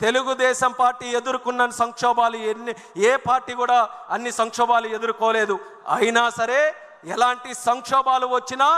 Telugu Desam party ఎదుర్కొన్న సంక్షోభాలు ఎన్ని ఏ party కూడా అన్ని సంక్షోభాలు ఎదుర్కోలేదు. అయినా సరే ఎలాంటి సంక్షోభాలు వచ్చినా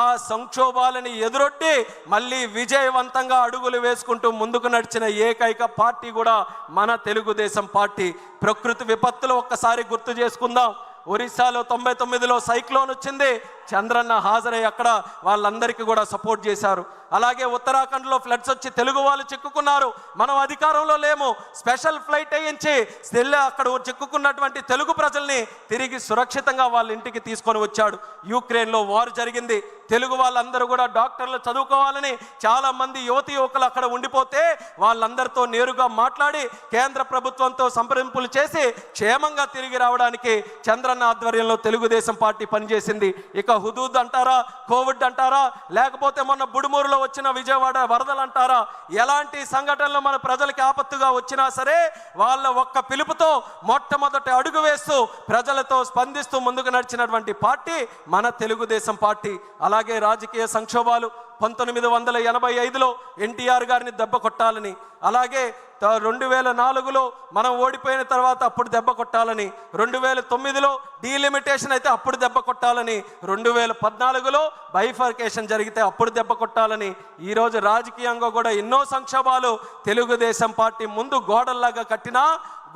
ఆ సంక్షోభాలని ఎదురొట్టి మళ్ళీ విజయవంతంగా అడుగులు వేసుకుంటూ ముందుకు నడిచిన ఏకైక పార్టీ కూడా మన తెలుగుదేశం పార్టీ. ప్రకృతి విపత్తులు ఒక్కసారి గుర్తు చేసుకుందాం. ఒరిస్సాలో తొంభై తొమ్మిదిలో సైక్లోన్ వచ్చింది. చంద్రన్న హాజరై అక్కడ వాళ్ళందరికీ కూడా సపోర్ట్ చేశారు. అలాగే ఉత్తరాఖండ్లో ఫ్లడ్స్ వచ్చి తెలుగు వాళ్ళు చిక్కుకున్నారు. మనం అధికారంలో లేము. స్పెషల్ ఫ్లైట్ వేయించి still అక్కడ చిక్కుకున్నటువంటి తెలుగు ప్రజల్ని తిరిగి సురక్షితంగా వాళ్ళ ఇంటికి తీసుకొని వచ్చాడు. యూక్రెయిన్లో వార్ జరిగింది. తెలుగు వాళ్ళందరూ కూడా డాక్టర్లు చదువుకోవాలని చాలామంది యువతి యువకులు అక్కడ ఉండిపోతే వాళ్ళందరితో నేరుగా మాట్లాడి కేంద్ర ప్రభుత్వంతో సంప్రదింపులు చేసి క్షేమంగా తిరిగి రావడానికి చంద్రన్న ఆధ్వర్యంలో తెలుగుదేశం పార్టీ పనిచేసింది. ఇక హుదూద్ అంటారా కోవిడ్ అంటారా లేకపోతే మొన్న బుడుమూరులో వచ్చిన విజయవాడ వరదలు అంటారా ఎలాంటి సంఘటనలు మన ప్రజలకి ఆపత్తుగా వచ్చినా సరే వాళ్ళ ఒక్క పిలుపుతో మొట్టమొదటి అడుగు వేస్తూ ప్రజలతో స్పందిస్తూ ముందుకు నడిచినటువంటి పార్టీ మన తెలుగుదేశం పార్టీ. అలాగే రాజకీయ సంక్షోభాలు పంతొమ్మిది వందల ఎనభై ఐదులో ఎన్టీఆర్ గారిని దెబ్బ కొట్టాలని అలాగే రెండు వేల నాలుగులో మనం ఓడిపోయిన తర్వాత అప్పుడు దెబ్బ కొట్టాలని రెండు వేల తొమ్మిదిలో డీలిమిటేషన్ అయితే అప్పుడు దెబ్బ కొట్టాలని రెండు వేల పద్నాలుగులో బైఫర్కేషన్ జరిగితే అప్పుడు దెబ్బ కొట్టాలని ఈరోజు రాజకీయంగా కూడా ఎన్నో సంక్షోభాలు తెలుగుదేశం పార్టీ ముందు గోడల్లాగా కట్టినా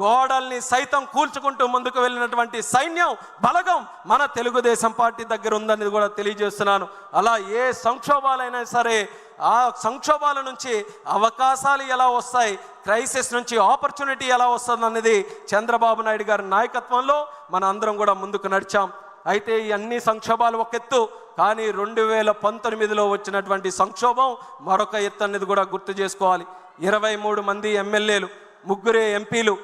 గోడల్ని సైతం కూల్చుకుంటూ ముందుకు వెళ్ళినటువంటి సైన్యం బలగం మన తెలుగుదేశం పార్టీ దగ్గర ఉందని కూడా తెలియజేస్తున్నాను. అలా ఏ సంక్షోభాలైనా సరే ఆ సంక్షోభాల నుంచి అవకాశాలు ఎలా వస్తాయి? క్రైసిస్ నుంచి ఆపర్చునిటీ ఎలా వస్తుంది అనేది చంద్రబాబు నాయుడు గారి నాయకత్వంలో మన అందరం కూడా ముందుకు నడిచాం. అయితే ఈ అన్ని సంక్షోభాలు ఒక ఎత్తు కానీ రెండు వేల పంతొమ్మిదిలో వచ్చినటువంటి సంక్షోభం మరొక ఎత్తు అనేది కూడా గుర్తు చేసుకోవాలి. ఇరవై మూడు మంది ఎమ్మెల్యేలు ముగ్గురే ఎంపీలు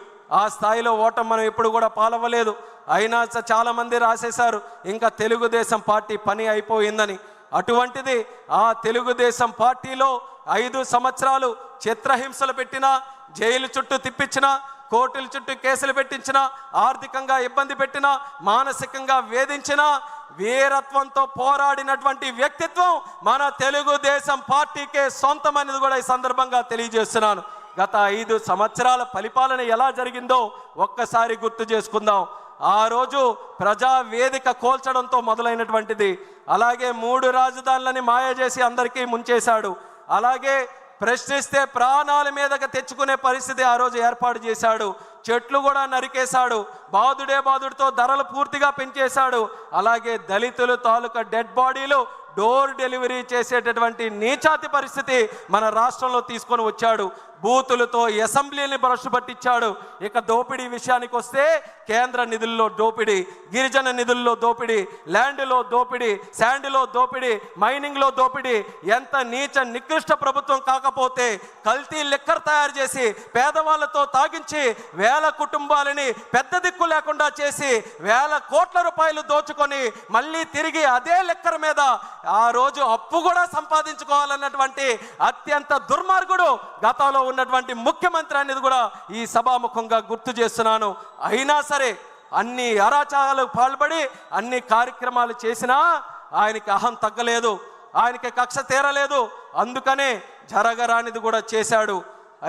ఆ స్థాయిలో ఓటం మనం ఎప్పుడు కూడా పాలవ్వలేదు. అయినా చాలామంది రాసేశారు. ఇంకా తెలుగుదేశం పార్టీ పని అయిపోయిందని అటువంటిది ఆ తెలుగుదేశం పార్టీలో ఐదు సంవత్సరాలు చిత్రహింసలు పెట్టిన జైలు చుట్టూ తిప్పించిన కోర్టుల చుట్టూ కేసులు పెట్టించిన ఆర్థికంగా ఇబ్బంది పెట్టిన మానసికంగా వేధించిన వీరత్వంతో పోరాడినటువంటి వ్యక్తిత్వం మన తెలుగుదేశం పార్టీకే సొంతమైనది కూడా ఈ సందర్భంగా తెలియజేస్తున్నాను. గత ఐదు సంవత్సరాల పరిపాలన ఎలా జరిగిందో ఒక్కసారి గుర్తు చేసుకుందాం. ఆ రోజు ప్రజా వేదిక కోల్చడంతో మొదలైనటువంటిది. అలాగే మూడు రాజధానులని మాయ చేసి అందరికీ ముంచేశాడు. అలాగే ప్రశ్నిస్తే ప్రాణాల మీదకి తెచ్చుకునే పరిస్థితి ఆ రోజు ఏర్పాటు చేశాడు. చెట్లు కూడా నరికేశాడు. బాధుడే బాధుడితో ధరలు పూర్తిగా పెంచేశాడు. అలాగే దళితులు తాలూకా డెడ్ బాడీలు డోర్ డెలివరీ చేసేటటువంటి నీచాతి పరిస్థితి మన రాష్ట్రంలో తీసుకొని వచ్చాడు. బూతులతో అసెంబ్లీని భ్రష్ పట్టించాడు. ఇక దోపిడీ విషయానికి వస్తే కేంద్ర నిధుల్లో దోపిడీ గిరిజన నిధుల్లో దోపిడీ ల్యాండ్లో దోపిడీ శాండ్లో దోపిడీ మైనింగ్లో దోపిడీ ఎంత నీచ నికృష్ట ప్రభుత్వం కాకపోతే కల్తీ లిక్కర్ తయారు చేసి పేదవాళ్ళతో తాగించి వేల కుటుంబాలని పెద్ద దిక్కు లేకుండా చేసి వేల కోట్ల రూపాయలు దోచుకొని మళ్ళీ తిరిగి అదే లిక్కర్ మీద ఆ రోజు అప్పు కూడా సంపాదించుకోవాలన్నటువంటి అత్యంత దుర్మార్గుడు గతంలో ఉన్నటువంటి ముఖ్యమంత్రి అనేది కూడా ఈ సభాముఖంగా గుర్తు చేస్తున్నాను. అయినా సరే అన్ని అరాచకాలకు పాల్పడి అన్ని కార్యక్రమాలు చేసినా ఆయనకి అహం తగ్గలేదు. ఆయనకి కక్ష తీరలేదు. అందుకనే జరగరానిది కూడా చేశాడు.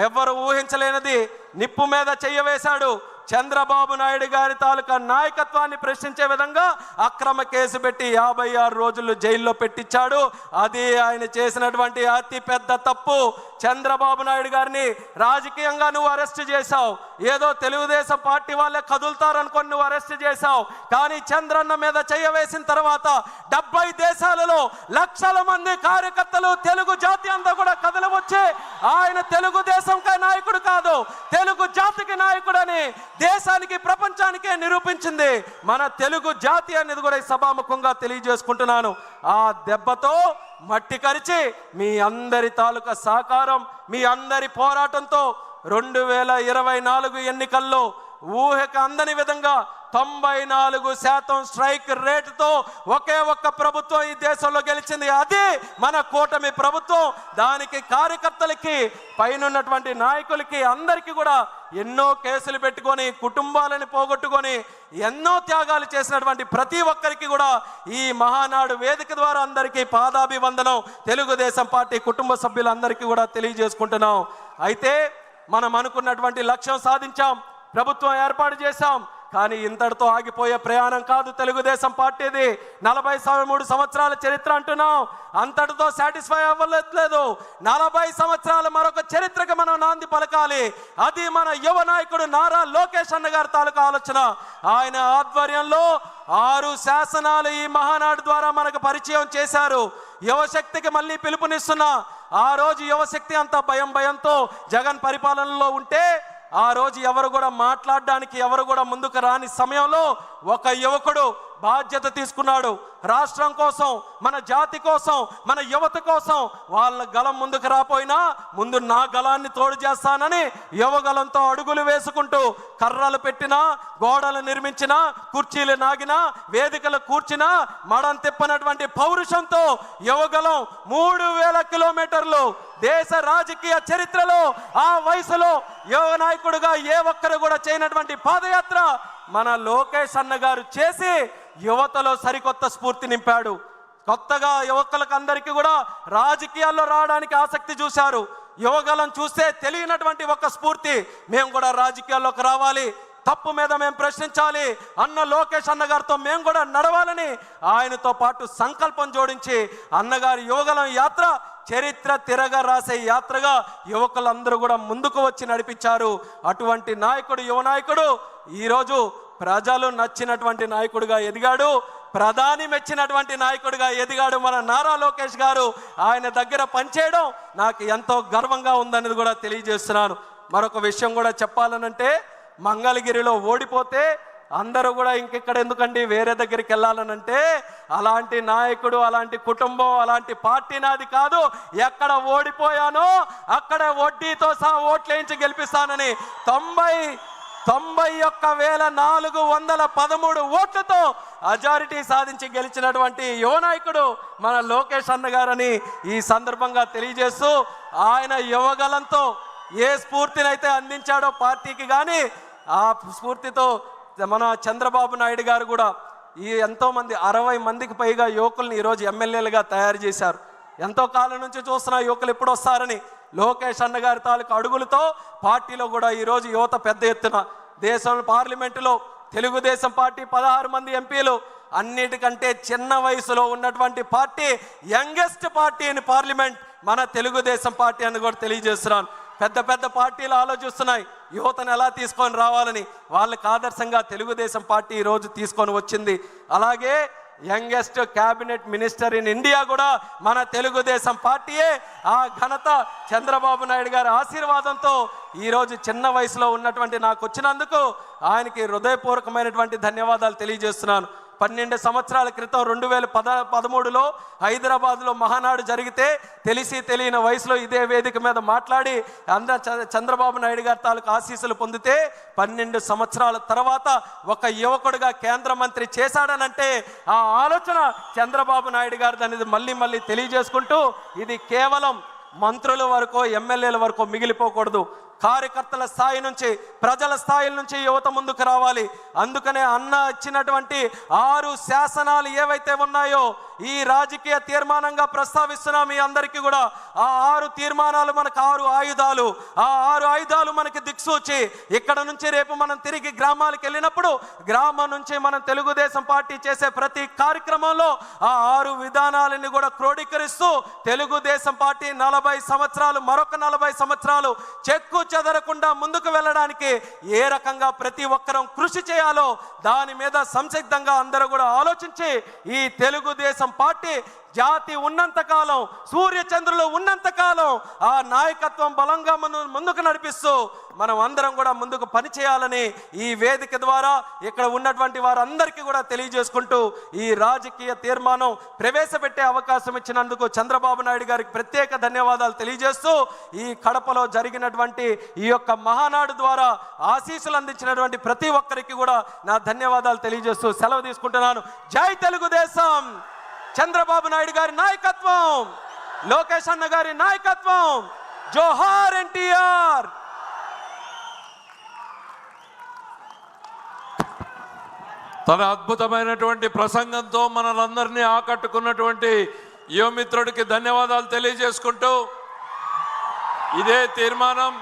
ఎవరు ఊహించలేనిది నిప్పు మీద చెయ్యవేశాడు చంద్రబాబు నాయుడు గారి తాలూకా నాయకత్వాన్ని ప్రశ్నించే విధంగా అక్రమ కేసు పెట్టి యాభై ఆరు రోజులు జైల్లో పెట్టించాడు. అది ఆయన చేసినటువంటి అతి పెద్ద తప్పు. చంద్రబాబు నాయుడు గారిని రాజకీయంగా నువ్వు అరెస్ట్ చేశావు. ఏదో తెలుగుదేశం పార్టీ వాళ్ళే కదులుతారనుకొని నువ్వు అరెస్ట్ చేశావు. కానీ చంద్రన్న మీద చేయవేసిన తర్వాత డెబ్బై దేశాలలో లక్షల మంది కార్యకర్తలు తెలుగు జాతి అంతా కూడా కదలవచ్చి. ఆయన తెలుగుదేశం నాయకుడు కాదు తెలుగు జాతికి నాయకుడని దేశానికి ప్రపంచానికే నిరూపించింది. మన తెలుగు జాతి అనేది కూడా ఈ సభాముఖంగా తెలియజేసుకుంటున్నాను. ఆ దెబ్బతో మట్టి కరిచి మీ అందరి తాలూకా సహకారం మీ అందరి పోరాటంతో రెండు వేల ఇరవై నాలుగు ఎన్నికల్లో ఊహకు అందని విధంగా తొంభై నాలుగు శాతం స్ట్రైక్ రేటుతో ఒకే ఒక్క ప్రభుత్వం ఈ దేశంలో గెలిచింది. అది మన కూటమి ప్రభుత్వం. దానికి కార్యకర్తలకి పైనున్నటువంటి నాయకులకి అందరికీ కూడా ఎన్నో కేసులు పెట్టుకొని కుటుంబాలని పోగొట్టుకొని ఎన్నో త్యాగాలు చేసినటువంటి ప్రతి ఒక్కరికి కూడా ఈ మహానాడు వేదిక ద్వారా అందరికీ పాదాభివందనం. తెలుగుదేశం పార్టీ కుటుంబ సభ్యులందరికీ కూడా తెలియజేసుకుంటున్నాం. అయితే మనం అనుకున్నటువంటి లక్ష్యం సాధించాం ప్రభుత్వం ఏర్పాటు చేశాం కానీ ఇంతటితో ఆగిపోయే ప్రయాణం కాదు తెలుగుదేశం పార్టీది. నలభై మూడు సంవత్సరాల చరిత్ర అంటున్నాం అంతటితో సాటిస్ఫై అవ్వలేదు. నలభై సంవత్సరాల మరొక చరిత్రకి మనం నాంది పలకాలి. అది మన యువ నాయకుడు నారా లోకేష్ అన్న గారి తాలూకా ఆలోచన. ఆయన ఆధ్వర్యంలో ఆరు శాసనాలు ఈ మహానాడు ద్వారా మనకు పరిచయం చేశారు. యువశక్తికి మళ్ళీ పిలుపునిస్తున్నా ఆ రోజు యువశక్తి అంతా భయం భయంతో జగన్ పరిపాలనలో ఉంటే ఆ రోజు ఎవరు కూడా మాట్లాడడానికి ఎవరు కూడా ముందుకు రాని సమయంలో ఒక యువకుడు బాధ్యత తీసుకున్నాడు. రాష్ట్రం కోసం మన జాతి కోసం మన యువత కోసం వాళ్ళ గలం ముందుకు రాపోయినా ముందు నా గలాన్ని తోడు చేస్తానని యువగలంతో అడుగులు వేసుకుంటూ కర్రలు పెట్టినా గోడలు నిర్మించినా కుర్చీలు నాగినా వేదికలు కూర్చినా మడం తిప్పనటువంటి పౌరుషంతో యువగలం మూడు వేల కిలోమీటర్లు దేశ రాజకీయ చరిత్రలో ఆ వయసులో యువ నాయకుడుగా ఏ ఒక్కరు కూడా చేయనటువంటి పాదయాత్ర మన లోకేష్ అన్న గారు చేసి యువతలో సరికొత్త స్ఫూర్తి నింపాడు. కొత్తగా యువకులకు అందరికీ కూడా రాజకీయాల్లో రావడానికి ఆసక్తి చూశారు. యువగలం చూస్తే తెలియనటువంటి ఒక స్ఫూర్తి. మేము కూడా రాజకీయాల్లోకి రావాలి. తప్పు మీద మేము ప్రశ్నించాలి. అన్న లోకేష్ అన్నగారితో మేము కూడా నడవాలని ఆయనతో పాటు సంకల్పం జోడించి అన్నగారి యువగలం యాత్ర చరిత్ర తిరగ రాసే యాత్రగా యువకులందరూ కూడా ముందుకు వచ్చి నడిపించారు. అటువంటి నాయకుడు యువ నాయకుడు ఈరోజు ప్రజలు నచ్చినటువంటి నాయకుడిగా ఎదిగాడు ప్రధాని మెచ్చినటువంటి నాయకుడిగా ఎదిగాడు మన నారా లోకేష్ గారు. ఆయన దగ్గర పనిచేయడం నాకు ఎంతో గర్వంగా ఉందనేది కూడా తెలియజేస్తున్నాను. మరొక విషయం కూడా చెప్పాలనంటే మంగళగిరిలో ఓడిపోతే అందరూ కూడా ఇంకెక్కడ ఎందుకండి వేరే దగ్గరికి వెళ్ళాలనంటే అలాంటి నాయకుడు అలాంటి కుటుంబం అలాంటి పార్టీ నాది కాదు. ఎక్కడ ఓడిపోయానో అక్కడ వడ్డీతో సహా ఓట్లేయించి గెలిపిస్తానని తొంభై తొంభై ఒక్క వేల నాలుగు వందల పదమూడు ఓట్లతో అజారిటీ సాధించి గెలిచినటువంటి యువ నాయకుడు మన లోకేష్ అన్న గారని ఈ సందర్భంగా తెలియజేస్తూ ఆయన యువగలంతో ఏ స్ఫూర్తినైతే అందించాడో పార్టీకి కానీ ఆ స్ఫూర్తితో మన చంద్రబాబు నాయుడు గారు కూడా ఈ ఎంతోమంది అరవై మందికి పైగా యువకుల్ని ఈరోజు ఎమ్మెల్యేలుగా తయారు చేశారు. ఎంతో కాలం నుంచి చూస్తున్న యువకులు ఎప్పుడు వస్తారని లోకేష్ అన్న గారి తాలూకు అడుగులతో పార్టీలో కూడా ఈరోజు యువత పెద్ద ఎత్తున దేశం పార్లమెంటులో తెలుగుదేశం పార్టీ పదహారు మంది ఎంపీలు అన్నిటికంటే చిన్న వయసులో ఉన్నటువంటి party youngest party in parliament మన తెలుగుదేశం పార్టీ అని కూడా తెలియజేస్తున్నాను. పెద్ద పెద్ద పార్టీలు ఆలోచిస్తున్నాయి. యువతను ఎలా తీసుకొని రావాలని వాళ్ళకి ఆదర్శంగా తెలుగుదేశం పార్టీ ఈరోజు తీసుకొని వచ్చింది. అలాగే youngest cabinet minister in India కూడా మన తెలుగుదేశం పార్టీయే. ఆ ఘనత చంద్రబాబు నాయుడు గారి ఆశీర్వాదంతో ఈరోజు చిన్న వయసులో ఉన్నటువంటి నాకు వచ్చినందుకు ఆయనకి హృదయపూర్వకమైనటువంటి ధన్యవాదాలు తెలియజేస్తున్నాను. పన్నెండు సంవత్సరాల క్రితం రెండు వేల పద పదమూడులో హైదరాబాద్లో మహానాడు జరిగితే తెలిసి తెలియని వయసులో ఇదే వేదిక మీద మాట్లాడి అంద చంద్రబాబు నాయుడు గారి తాలూకు ఆశీస్సులు పొందితే పన్నెండు సంవత్సరాల తర్వాత ఒక యువకుడిగా కేంద్ర మంత్రి చేశాడనంటే ఆ ఆలోచన చంద్రబాబు నాయుడు గారిది అనేది మళ్ళీ మళ్ళీ తెలియజేసుకుంటూ ఇది కేవలం మంత్రుల వరకు ఎమ్మెల్యేల వరకు మిగిలిపోకూడదు. కార్యకర్తల స్థాయి నుంచి ప్రజల స్థాయి నుంచి యువత ముందుకు రావాలి. అందుకనే అన్న ఇచ్చినటువంటి ఆరు శాసనాలు ఏవైతే ఉన్నాయో ఈ రాజకీయ తీర్మానంగా ప్రస్తావిస్తున్నాం మీ అందరికీ కూడా ఆ ఆరు తీర్మానాలు మనకు ఆరు ఆయుధాలు ఆ ఆరు ఆయుధాలు మనకి దిక్సూచి. ఇక్కడ నుంచి రేపు మనం తిరిగి గ్రామాలకు వెళ్ళినప్పుడు గ్రామం నుంచి మనం తెలుగుదేశం పార్టీ చేసే ప్రతి కార్యక్రమంలో ఆ ఆరు విధానాలని కూడా క్రోడీకరిస్తూ తెలుగుదేశం పార్టీ నలభై సంవత్సరాలు మరొక నలభై సంవత్సరాలు చెక్కు చెదరకుండా ముందుకు వెళ్ళడానికి ఏ రకంగా ప్రతి ఒక్కరం కృషి చేయాలో దాని మీద సంసిద్ధంగా అందరూ కూడా ఆలోచించి ఈ తెలుగుదేశం పార్టీ జాతి ఉన్నంత కాలం సూర్య చంద్రులు ఉన్నంత కాలం ఆ నాయకత్వం బలంగా మనం ముందుకు నడిపిస్తూ మనం అందరం కూడా ముందుకు పనిచేయాలని ఈ వేదిక ద్వారా ఇక్కడ ఉన్నటువంటి వారందరికీ కూడా తెలియజేసుకుంటూ ఈ రాజకీయ తీర్మానం ప్రవేశపెట్టే అవకాశం ఇచ్చినందుకు చంద్రబాబు నాయుడు గారికి ప్రత్యేక ధన్యవాదాలు తెలియజేస్తూ ఈ కడపలో జరిగినటువంటి ఈ యొక్క మహానాడు ద్వారా ఆశీస్సులు అందించినటువంటి ప్రతి ఒక్కరికి కూడా నా ధన్యవాదాలు తెలియజేస్తూ సెలవు తీసుకుంటున్నాను. జై తెలుగుదేశం! చంద్రబాబు నాయుడు గారి నాయకత్వం లోకేష్ అన్న గారి నాయకత్వం జోహార్ ఎన్టీఆర్. తన అద్భుతమైనటువంటి ప్రసంగంతో మనలందరినీ ఆకట్టుకున్నటువంటి యువమిత్రుడికి ధన్యవాదాలు తెలియజేసుకుంటూ ఇదే తీర్మానం.